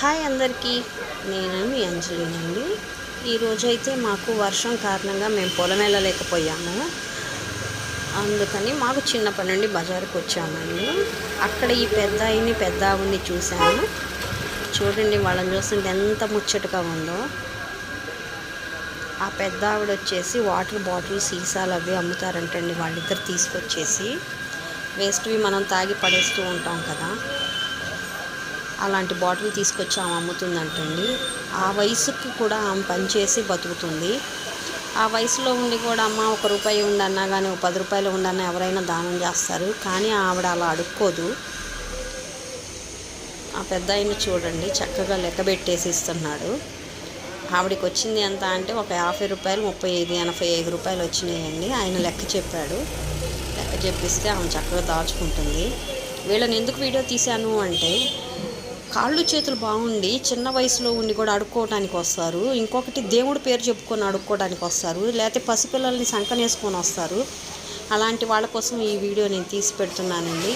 Hi అందరికీ నేను మీ అంజలినండి ఈరోజు అయితే మాకు వర్షం కారణంగా మేము పొలం వెళ్ళలేకపోయాము అందుకని మాకు చిన్నప్పటి నుండి బజారుకు వచ్చామండి. అక్కడ ఈ పెద్ద ఆయన్ని పెద్ద ఆవిడ్ని చూశాను. చూడండి వాళ్ళని చూస్తుంటే ఎంత ముచ్చటగా ఉందో. ఆ పెద్ద ఆవిడ వచ్చేసి వాటర్ బాటిల్ సీసాలు అవి అమ్ముతారంటండి వాళ్ళిద్దరు తీసుకొచ్చేసి. వేస్ట్వి మనం తాగి పడేస్తూ ఉంటాం కదా. అలాంటి బాటిల్ తీసుకొచ్చి ఆమె అమ్ముతుందంటండి. ఆ వయసుకు కూడా ఆమె పనిచేసి బతుకుతుంది. ఆ వయసులో ఉండి కూడా అమ్మ ఒక రూపాయి ఉండన్నా కానీ ఒక పది రూపాయలు ఉండన్నా ఎవరైనా దానం చేస్తారు. కానీ ఆవిడ అలా అడుక్కోదు. ఆ పెద్ద ఆయన చూడండి చక్కగా లెక్క పెట్టేసి ఇస్తున్నాడు ఆవిడకి వచ్చింది ఎంత అంటే ఒక యాభై రూపాయలు ముప్పై ఐదు ఎనభై ఐదు రూపాయలు వచ్చినాయండి. ఆయన లెక్క చెప్పాడు. లెక్క చెప్పిస్తే ఆమె చక్కగా దాచుకుంటుంది. వీళ్ళని ఎందుకు వీడియో తీశాను అంటే కాళ్ళు చేతులు బాగుండి చిన్న వయసులో ఉండి కూడా అడుక్కోవడానికి వస్తారు. ఇంకొకటి దేవుడి పేరు చెప్పుకొని అడుక్కోవడానికి వస్తారు. లేకపోతే పసిపిల్లల్ని సంకనేసుకొని వస్తారు. అలాంటి వాళ్ళ కోసం ఈ వీడియో నేను తీసి పెడుతున్నానండి.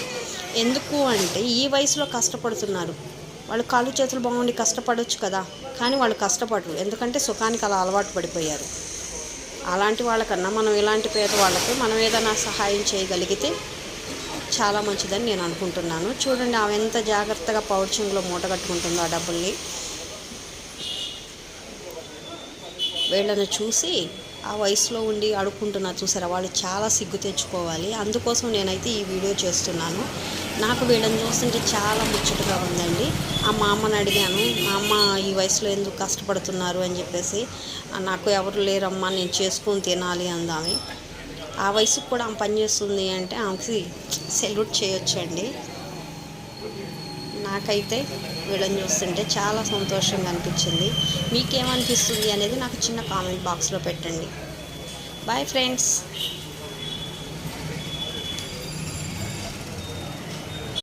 ఎందుకు అంటే ఈ వయసులో కష్టపడుతున్నారు. వాళ్ళు కాళ్ళు చేతులు బాగుండి కష్టపడవచ్చు కదా. కానీ వాళ్ళు కష్టపడరు. ఎందుకంటే సుఖానికి అలా అలవాటు పడిపోయారు. అలాంటి వాళ్ళకన్నా మనం ఇలాంటి పేద వాళ్ళకి మనం ఏదైనా సహాయం చేయగలిగితే చాలా మంచిదని నేను అనుకుంటున్నాను. చూడండి ఆమె ఎంత జాగ్రత్తగా పౌర్చింగ్లో మూట కట్టుకుంటుందో ఆ డబ్బుల్ని. వీళ్ళని చూసి ఆ వయసులో ఉండి అడుక్కుంటున్నారు చూసారా వాళ్ళు చాలా సిగ్గు తెచ్చుకోవాలి. అందుకోసం నేనైతే ఈ వీడియో చేస్తున్నాను. నాకు వీళ్ళని చూస్తుంటే చాలా ముచ్చటగా ఉందండి. ఆ మా అమ్మని అడిగాను మా అమ్మ ఈ వయసులో ఎందుకు కష్టపడుతున్నారు? అని చెప్పేసి నాకు ఎవరు లేరమ్మా నేను చేసుకొని తినాలి అందామే. ఆ వయసుకు కూడా ఆమె పనిచేస్తుంది అంటే ఆమెకి సెల్యూట్ చేయొచ్చండి. నాకైతే వీళ్ళని చూస్తుంటే చాలా సంతోషంగా అనిపించింది. మీకేమనిపిస్తుంది అనేది నాకు చిన్న కామెంట్ బాక్స్లో పెట్టండి. Bye friends.